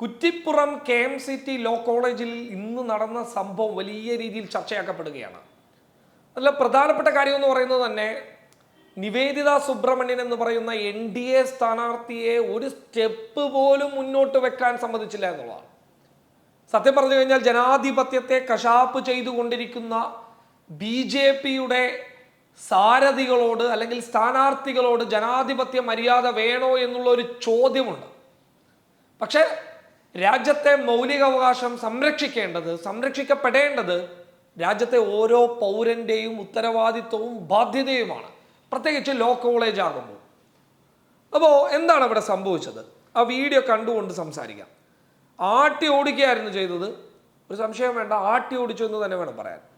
Kuttippuram K M C T law കോളേജിൽ ഇന്ന് നടന്ന സംഭവം വലിയ രീതിയിൽ ചർച്ചയാക്കപ്പെടുകയാണ്. അതിലെ പ്രധാനപ്പെട്ട കാര്യം എന്ന് പറയുന്നത് തന്നെ നിവേദിത സുബ്രഹ്മണ്യൻ എന്ന് പറയുന്ന എൻ ഡി എ സ്ഥാനാർത്ഥിയെ ഒരു സ്റ്റെപ്പ് പോലും മുന്നോട്ട് വെക്കാൻ സമ്മതിച്ചില്ല എന്നുള്ളതാണ്. സത്യം പറഞ്ഞു കഴിഞ്ഞാൽ ജനാധിപത്യത്തെ കശാപ്പ് ചെയ്തുകൊണ്ടിരിക്കുന്ന ബി ജെ പിയുടെ സാരഥികളോട് അല്ലെങ്കിൽ സ്ഥാനാർത്ഥികളോട് ജനാധിപത്യ മര്യാദ വേണോ എന്നുള്ള ഒരു ചോദ്യമുണ്ട്. പക്ഷേ രാജ്യത്തെ മൗലികാവകാശം സംരക്ഷിക്കേണ്ടത് സംരക്ഷിക്കപ്പെടേണ്ടത് രാജ്യത്തെ ഓരോ പൗരന്റെയും ഉത്തരവാദിത്വവും ബാധ്യതയുമാണ്. പ്രത്യേകിച്ച് ലോ കോളേജ് ആകുമ്പോൾ. അപ്പോൾ എന്താണ് ഇവിടെ സംഭവിച്ചത്? ആ വീഡിയോ കണ്ടുകൊണ്ട് സംസാരിക്കാം. ആട്ടി ഓടിക്കുകയായിരുന്നു ചെയ്തത്. ഒരു സംശയം വേണ്ട ആട്ടി ഓടിച്ചു എന്ന് തന്നെ വേണം പറയാൻ.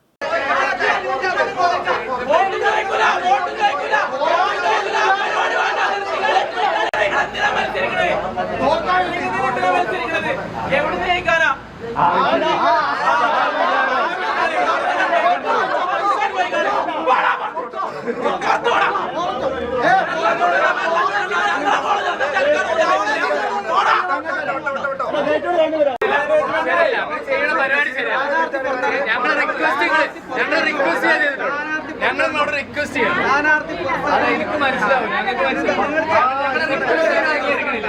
എവിടെ ജയിക്കാനാ ഞങ്ങളെ റിക്വസ്റ്റുകൾ ഞങ്ങളെ റിക്വസ്റ്റ് ചെയ്തിട്ടുണ്ട് ഞങ്ങൾ നിങ്ങളോട് റിക്വസ്റ്റ് ചെയ്യണം അത് എനിക്ക് മനസ്സിലാവും. ഞങ്ങൾക്ക് മനസ്സിലാവും. റിക്വസ്റ്റ് ചെയ്യാൻ അംഗീകരിക്കണില്ല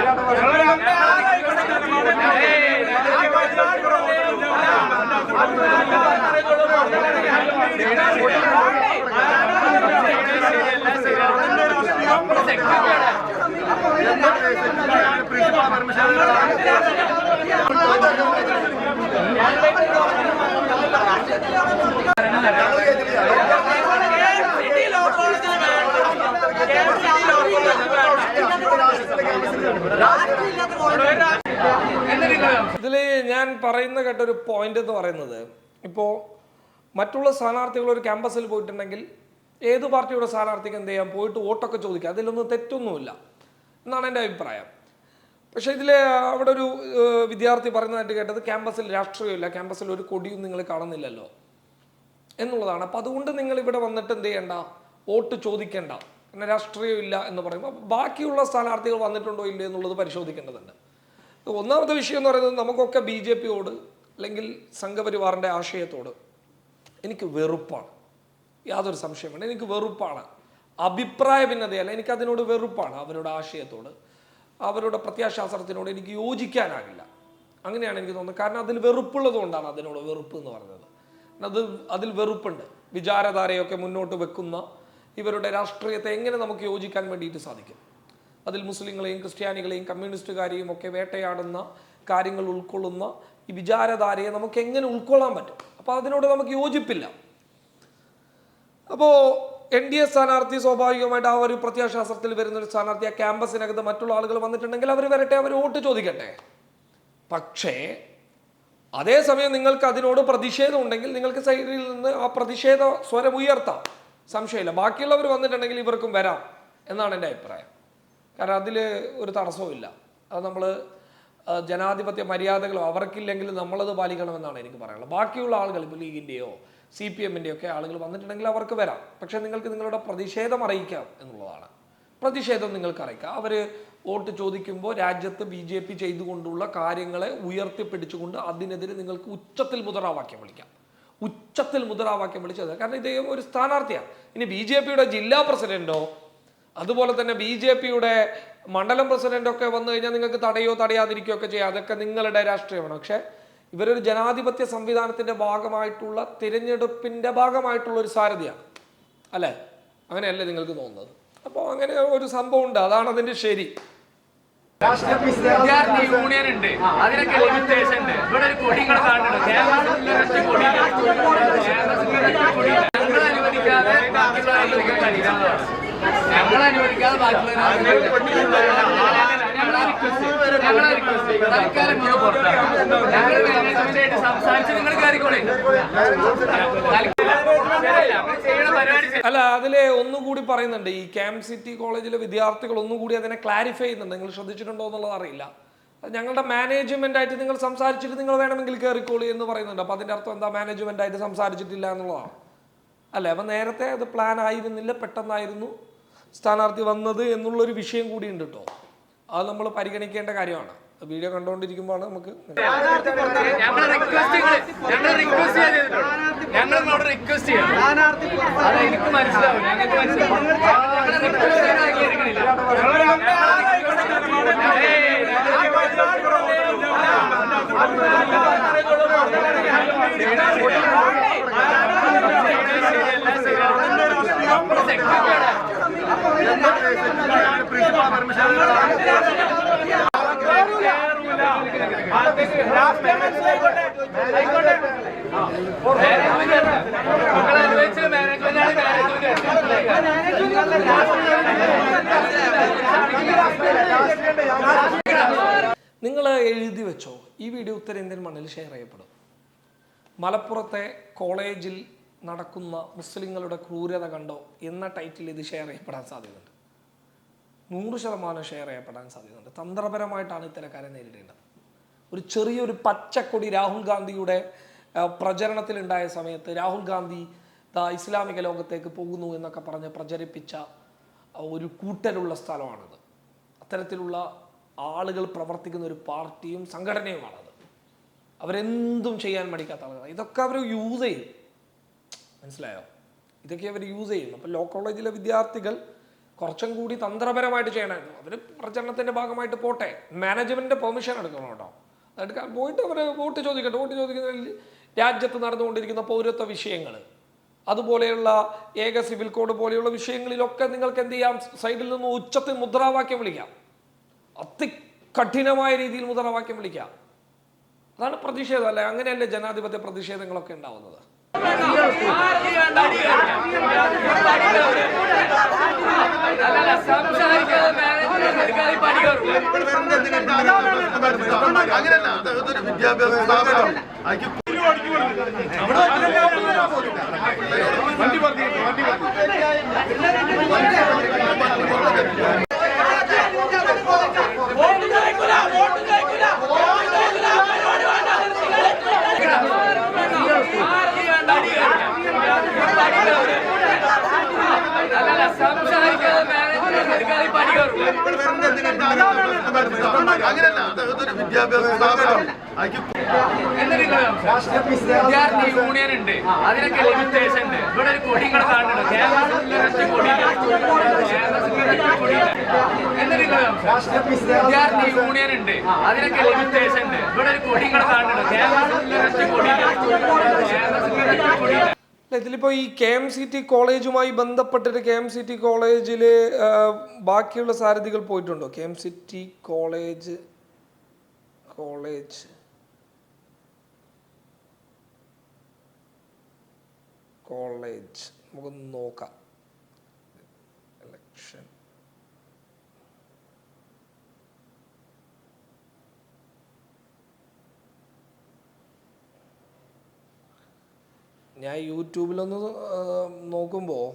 ഇതിൽ ഞാൻ പറയുന്ന കേട്ട ഒരു പോയിന്റ് എന്ന് പറയുന്നത് ഇപ്പോ മറ്റുള്ള സ്ഥാനാർത്ഥികൾ ഒരു ക്യാമ്പസിൽ പോയിട്ടുണ്ടെങ്കിൽ ഏത് പാർട്ടിയുടെ സ്ഥാനാർത്ഥിക്ക് എന്ത് ചെയ്യാം? പോയിട്ട് വോട്ടൊക്കെ ചോദിക്കാം. അതിലൊന്നും തെറ്റൊന്നുമില്ല. എന്നാണ് എന്റെ അഭിപ്രായം. പക്ഷേ ഇതിൽ അവിടെ ഒരു വിദ്യാർത്ഥി പറയുന്നതായിട്ട് കേട്ടത് ക്യാമ്പസിൽ രാഷ്ട്രീയമില്ല. ക്യാമ്പസിൽ ഒരു കൊടിയും നിങ്ങൾ കാണുന്നില്ലല്ലോ. എന്നുള്ളതാണ്. അപ്പം അതുകൊണ്ട് നിങ്ങൾ ഇവിടെ വന്നിട്ട് എന്ത് ചെയ്യണ്ട? വോട്ട് ചോദിക്കേണ്ട. പിന്നെ രാഷ്ട്രീയമില്ല എന്ന് അപ്പോൾ ബാക്കിയുള്ള സ്ഥാനാർത്ഥികൾ വന്നിട്ടുണ്ടോ ഇല്ലേ എന്നുള്ളത് പരിശോധിക്കേണ്ടതുണ്ട്. ഒന്നാമത്തെ വിഷയം എന്ന് പറയുന്നത് നമുക്കൊക്കെ ബി ജെ പിയോട് അല്ലെങ്കിൽ സംഘപരിവാറിന്റെ ആശയത്തോട് എനിക്ക് വെറുപ്പാണ്. യാതൊരു സംശയം വേണ്ട. എനിക്ക് വെറുപ്പാണ്. അഭിപ്രായ ഭിന്നതയല്ല. എനിക്കതിനോട് വെറുപ്പാണ് അവരുടെ ആശയത്തോട്. അവരുടെ പ്രത്യാശാസ്ത്രത്തിനോട് എനിക്ക് യോജിക്കാനാകില്ല. അങ്ങനെയാണ് എനിക്ക് തോന്നുന്നത്. കാരണം അതിൽ വെറുപ്പുള്ളതുകൊണ്ടാണ് അതിനോട് വെറുപ്പ് എന്ന് പറഞ്ഞത് അത് അതിൽ വെറുപ്പുണ്ട്. വിചാരധാരയൊക്കെ മുന്നോട്ട് വെക്കുന്ന ഇവരുടെ രാഷ്ട്രീയത്തെ എങ്ങനെ നമുക്ക് യോജിക്കാൻ വേണ്ടിയിട്ട് സാധിക്കും? അതിൽ മുസ്ലിങ്ങളെയും ക്രിസ്ത്യാനികളെയും കമ്മ്യൂണിസ്റ്റുകാരെയും ഒക്കെ വേട്ടയാടുന്ന കാര്യങ്ങൾ ഉൾക്കൊള്ളുന്ന ഈ വിചാരധാരയെ നമുക്ക് എങ്ങനെ ഉൾക്കൊള്ളാൻ പറ്റും? അപ്പോൾ അതിനോട് നമുക്ക് യോജിപ്പില്ല. അപ്പോൾ എൻ ഡി എ സ്ഥാനാർത്ഥി സ്വാഭാവികമായിട്ട് ആ ഒരു പ്രത്യാശാസ്ത്രത്തിൽ വരുന്ന ഒരു സ്ഥാനാർത്ഥി ആ ക്യാമ്പസിനകത്ത് മറ്റുള്ള ആളുകൾ വന്നിട്ടുണ്ടെങ്കിൽ അവർ വരട്ടെ അവർ വോട്ട് ചോദിക്കട്ടെ. പക്ഷേ അതേസമയം നിങ്ങൾക്ക് അതിനോട് പ്രതിഷേധം ഉണ്ടെങ്കിൽ നിങ്ങൾക്ക് സൈഡിൽ നിന്ന് ആ പ്രതിഷേധ സ്വരം ഉയർത്താം. സംശയമില്ല. ബാക്കിയുള്ളവർ വന്നിട്ടുണ്ടെങ്കിൽ ഇവർക്കും വരാം എന്നാണ് എന്റെ അഭിപ്രായം. കാരണം അതിൽ ഒരു തടസ്സവും ഇല്ല അത് നമ്മൾ ജനാധിപത്യ മര്യാദകളോ അവർക്കില്ലെങ്കിൽ നമ്മളത് പാലിക്കണമെന്നാണ് എനിക്ക് പറയാനുള്ളത്. ബാക്കിയുള്ള ആളുകൾ ഇപ്പോൾ ലീഗിന്റെയോ സി പി എമ്മിന്റെയോ ഒക്കെ ആളുകൾ വന്നിട്ടുണ്ടെങ്കിൽ അവർക്ക് വരാം. പക്ഷേ നിങ്ങൾക്ക് നിങ്ങളുടെ പ്രതിഷേധം അറിയിക്കാം എന്നുള്ളതാണ്. പ്രതിഷേധം നിങ്ങൾക്ക് അറിയിക്കാം. അവർ വോട്ട് ചോദിക്കുമ്പോൾ രാജ്യത്ത് ബി ജെ പി ചെയ്തുകൊണ്ടുള്ള കാര്യങ്ങളെ ഉയർത്തിപ്പിടിച്ചുകൊണ്ട് അതിനെതിരെ നിങ്ങൾക്ക് ഉച്ചത്തിൽ മുദ്രാവാക്യം വിളിക്കാം. ഉച്ചത്തിൽ മുദ്രാവാക്യം വിളിച്ചത്. കാരണം ഇദ്ദേഹം ഒരു സ്ഥാനാർത്ഥിയാണ്. ഇനി ബി ജെ പിയുടെ ജില്ലാ പ്രസിഡന്റോ അതുപോലെ തന്നെ ബി ജെ പിയുടെ മണ്ഡലം പ്രസിഡന്റ് ഒക്കെ വന്നു കഴിഞ്ഞാൽ നിങ്ങൾക്ക് തടയോ തടയാതിരിക്കുകയോ ഒക്കെ ചെയ്യാം. അതൊക്കെ നിങ്ങളുടെ രാഷ്ട്രീയമാണ്. പക്ഷേ ഇവരൊരു ജനാധിപത്യ സംവിധാനത്തിന്റെ ഭാഗമായിട്ടുള്ള തിരഞ്ഞെടുപ്പിന്റെ ഭാഗമായിട്ടുള്ള ഒരു സാരഥിയാണ്. അല്ലേ? അങ്ങനെയല്ലേ നിങ്ങൾക്ക് തോന്നുന്നത്? അപ്പോൾ അങ്ങനെ ഒരു സംഭവം ഉണ്ട്. അതാണ് അതിന്റെ ശരി. യൂണിയൻ ഉണ്ട്. ലിമിറ്റേഷൻ ഉണ്ട്. ഇവിടെ ഒരു അനുവദിക്കാതെ മാനേജ്മെന്റായിട്ട് സംസാരിച്ച് നിങ്ങൾ കയറിക്കോളേ. അല്ല അതിലെ ഒന്നുകൂടി പറയുന്നുണ്ട്. ഈ ക്യാമ്പ് സിറ്റി കോളേജിലെ വിദ്യാർത്ഥികൾ ഒന്നുകൂടി അതിനെ ക്ലാരിഫൈ ചെയ്യുന്നുണ്ട്. നിങ്ങൾ ശ്രദ്ധിച്ചിട്ടുണ്ടോ എന്നുള്ളത് അറിയില്ല. ഞങ്ങളുടെ മാനേജ്മെന്റ് ആയിട്ട് നിങ്ങൾ സംസാരിച്ചിട്ട് നിങ്ങൾ വേണമെങ്കിൽ കയറിക്കോളി എന്ന് പറയുന്നുണ്ട്. അപ്പൊ അതിന്റെ അർത്ഥം എന്താ? മാനേജ്മെന്റ് ആയിട്ട് സംസാരിച്ചിട്ടില്ല എന്നുള്ളതാണ് അല്ലേ? അപ്പം നേരത്തെ അത് പ്ലാൻ ആയിരുന്നില്ല പെട്ടെന്നായിരുന്നു സ്ഥാനാർത്ഥി വന്നത് എന്നുള്ളൊരു വിഷയം കൂടി ഉണ്ട് കേട്ടോ അത് നമ്മൾ പരിഗണിക്കേണ്ട കാര്യമാണ്. വീഡിയോ കണ്ടുകൊണ്ടിരിക്കുമ്പോഴാണ് നമുക്ക് പ്രിൻസിപ്പാൾ റിക്വസ്റ്റുകൾ ഞങ്ങൾ റിക്വസ്റ്റ് ചെയ്തിട്ടുണ്ട് ഞങ്ങൾ നിങ്ങളോട് റിക്വസ്റ്റ് ചെയ്യണം അത് എനിക്ക് മനസ്സിലാവും ഞങ്ങൾക്ക് മനസ്സിലാവും ഞങ്ങളെ റിക്വസ്റ്റ് ചെയ്യാൻ അംഗീകരിക്കണില്ല ഏയ്, നിങ്ങൾ എഴുതി വെച്ചോ. ഈ വീഡിയോ ഉത്തരേന്ത്യൻ മണ്ണിൽ ഷെയർ ചെയ്യപ്പെടും. മലപ്പുറത്തെ കോളേജിൽ നടക്കുന്ന മുസ്ലിങ്ങളുടെ ക്രൂരത കണ്ടോ എന്ന ടൈറ്റിൽ ഇത് ഷെയർ ചെയ്യപ്പെടാൻ സാധ്യതയുണ്ട്. നൂറ് ശതമാനം ഷെയർ ചെയ്യപ്പെടാൻ സാധ്യതയുണ്ട്. തന്ത്രപരമായിട്ടാണ് ഇത്തരക്കാരെ നേരിടേണ്ടത്. ഒരു ചെറിയൊരു പച്ചക്കൊടി രാഹുൽ ഗാന്ധിയുടെ പ്രചരണത്തിലുണ്ടായ സമയത്ത് രാഹുൽ ഗാന്ധി ഇസ്ലാമിക ലോകത്തേക്ക് പോകുന്നു എന്നൊക്കെ പറഞ്ഞ് പ്രചരിപ്പിച്ച ഒരു കൂട്ടലുള്ള സ്ഥലമാണിത്. അത്തരത്തിലുള്ള ആളുകൾ പ്രവർത്തിക്കുന്ന ഒരു പാർട്ടിയും സംഘടനയുമാണത്. അവരെന്തും ചെയ്യാൻ മടിക്കാത്ത ആളുകളാണ് ഇതൊക്കെ അവർ യൂസ് ചെയ്യും. മനസ്സിലായോ? ഇതൊക്കെ അവർ യൂസ് ചെയ്യും. അപ്പോൾ ലോ കോളേജിലെ വിദ്യാർത്ഥികൾ കുറച്ചും കൂടി തന്ത്രപരമായിട്ട് ചെയ്യണമായിരുന്നു അവർ പ്രചരണത്തിന്റെ ഭാഗമായിട്ട് പോട്ടെ. മാനേജ്മെന്റിന്റെ പെർമിഷൻ എടുക്കണം കേട്ടോ. അതെടുക്കാൻ പോയിട്ട് അവർ വോട്ട് ചോദിക്കട്ടെ വോട്ട് ചോദിക്കുന്നതിൽ രാജ്യത്ത് നടന്നുകൊണ്ടിരിക്കുന്ന പൗരത്വ വിഷയങ്ങൾ അതുപോലെയുള്ള ഏക സിവിൽ കോഡ് പോലെയുള്ള വിഷയങ്ങളിലൊക്കെ നിങ്ങൾക്ക് എന്ത് ചെയ്യാം സൈഡിൽ നിന്ന് ഉച്ചത്തിൽ മുദ്രാവാക്യം വിളിക്കാം അതികഠിനമായ രീതിയിൽ മുദ്രാവാക്യം വിളിക്കാം അതാണ് പ്രതിഷേധം അല്ലെ അങ്ങനെയല്ലേ ജനാധിപത്യ പ്രതിഷേധങ്ങളൊക്കെ ഉണ്ടാവുന്നത് അങ്ങനല്ല അതൊരു വിദ്യാഭ്യാസ സ്ഥാപനം അതിക്ക് അല്ലല്ല സംസാരിക്കാതെ മാനേജ്മെന്റ് എടുക്കാതെ പണി കയറും അങ്ങനല്ല അത് അതൊരു വിദ്യാഭ്യാസ സ്ഥാപനം വിദ്യാർത്ഥി യൂണിയൻ ഉണ്ട്. അതിനൊക്കെ ലിമിറ്റേഷൻ ഉണ്ട്. ഇവിടെ ഒരു കൊടി കൂടെ കാണുന്നുണ്ട് ക്യാമ്പസിൽ ഒരൊറ്റ കൊടിയില്ല ഒരൊറ്റ കൊടിയില്ല വിദ്യാർത്ഥി യൂണിയൻ ഉണ്ട്. അതിനൊക്കെ ലിമിറ്റേഷൻ ഉണ്ട്. ഇവിടെ ഒരു കൊടി കൂടെ കാണുന്നുണ്ട്. ക്യാമ്പസിൽ ഒരൊറ്റ കൊടിയില്ല ക്യാമ്പസിൽ കൊടിയില്ല അല്ല, ഇതിലിപ്പോ ഈ കെ എം സി ടി കോളേജുമായി ബന്ധപ്പെട്ടിട്ട് കെ എം സി ടി കോളേജിൽ ബാക്കിയുള്ള സാരഥികൾ പോയിട്ടുണ്ടോ? K M C T college college college നമുക്കൊന്ന് നോക്കാം. ഇലക്ഷൻ ഞാൻ യൂട്യൂബിലൊന്ന് നോക്കുമ്പോൾ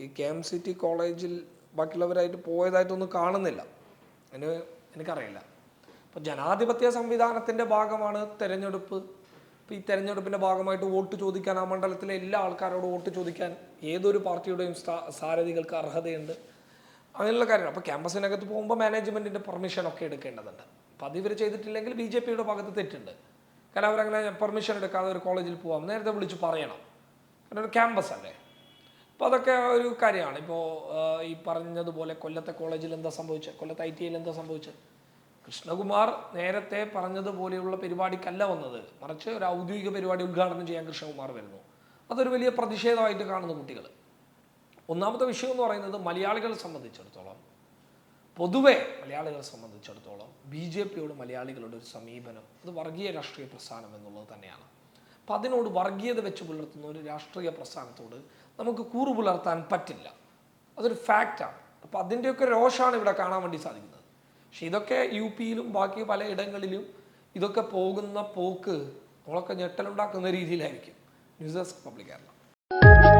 ഈ കെ എം സിറ്റി കോളേജിൽ ബാക്കിയുള്ളവരായിട്ട് പോയതായിട്ടൊന്നും കാണുന്നില്ല. അതിന് എനിക്കറിയില്ല. അപ്പോൾ ജനാധിപത്യ സംവിധാനത്തിന്റെ ഭാഗമാണ് തെരഞ്ഞെടുപ്പ്. ഇപ്പോൾ ഈ തെരഞ്ഞെടുപ്പിന്റെ ഭാഗമായിട്ട് വോട്ട് ചോദിക്കാൻ ആ മണ്ഡലത്തിലെ എല്ലാ ആൾക്കാരോടും വോട്ട് ചോദിക്കാൻ ഏതൊരു പാർട്ടിയുടെയും സാരഥികൾക്ക് അർഹതയുണ്ട്. അങ്ങനെയുള്ള കാര്യങ്ങൾ. അപ്പോൾ ക്യാമ്പസിനകത്ത് പോകുമ്പോൾ മാനേജ്മെന്റിന്റെ പെർമിഷൻ ഒക്കെ എടുക്കേണ്ടതുണ്ട്. അപ്പോൾ അത് ഇവർ ചെയ്തിട്ടില്ലെങ്കിൽ ബി ജെ പിയുടെ ഭാഗത്ത് തെറ്റുണ്ട്. കാരണം അവരങ്ങനെ പെർമിഷൻ എടുക്കാതെ ഒരു കോളേജിൽ പോകാം നേരത്തെ വിളിച്ച് പറയണം. കാരണം ഒരു ക്യാമ്പസ് അല്ലേ? അപ്പോൾ അതൊക്കെ ഒരു കാര്യമാണ്. ഇപ്പോൾ ഈ പറഞ്ഞതുപോലെ കൊല്ലത്തെ കോളേജിൽ എന്താ സംഭവിച്ചത് കൊല്ലത്തെ ഐ ടി ഐയിൽ എന്താ സംഭവിച്ചത് കൃഷ്ണകുമാർ നേരത്തെ പറഞ്ഞതുപോലെയുള്ള പരിപാടിക്കല്ല വന്നത്. മറിച്ച് ഒരു ഔദ്യോഗിക പരിപാടി ഉദ്ഘാടനം ചെയ്യാൻ കൃഷ്ണകുമാർ വരുന്നു. അതൊരു വലിയ പ്രതിഷേധമായിട്ട് കാണുന്ന കുട്ടികൾ ഒന്നാമത്തെ വിഷയം എന്ന് പറയുന്നത് മലയാളികളെ സംബന്ധിച്ചിടത്തോളം പൊതുവെ മലയാളികളെ സംബന്ധിച്ചിടത്തോളം ബി ജെ പിയോട് മലയാളികളുടെ ഒരു സമീപനം അത് വർഗീയ രാഷ്ട്രീയ പ്രസ്ഥാനം എന്നുള്ളത് തന്നെയാണ്. അപ്പം അതിനോട് വർഗീയത വെച്ച് പുലർത്തുന്ന ഒരു രാഷ്ട്രീയ പ്രസ്ഥാനത്തോട് നമുക്ക് കൂറു പുലർത്താൻ പറ്റില്ല. അതൊരു ഫാക്റ്റാണ് അപ്പം അതിന്റെയൊക്കെ രോഷമാണ് ഇവിടെ കാണാൻ വേണ്ടി സാധിക്കുന്നത്. പക്ഷെ ഇതൊക്കെ യു പിയിലും ബാക്കി പല ഇടങ്ങളിലും ഇതൊക്കെ പോകുന്ന പോക്ക് നമ്മളൊക്കെ ഞെട്ടലുണ്ടാക്കുന്ന രീതിയിലായിരിക്കും. News desk public Kerala.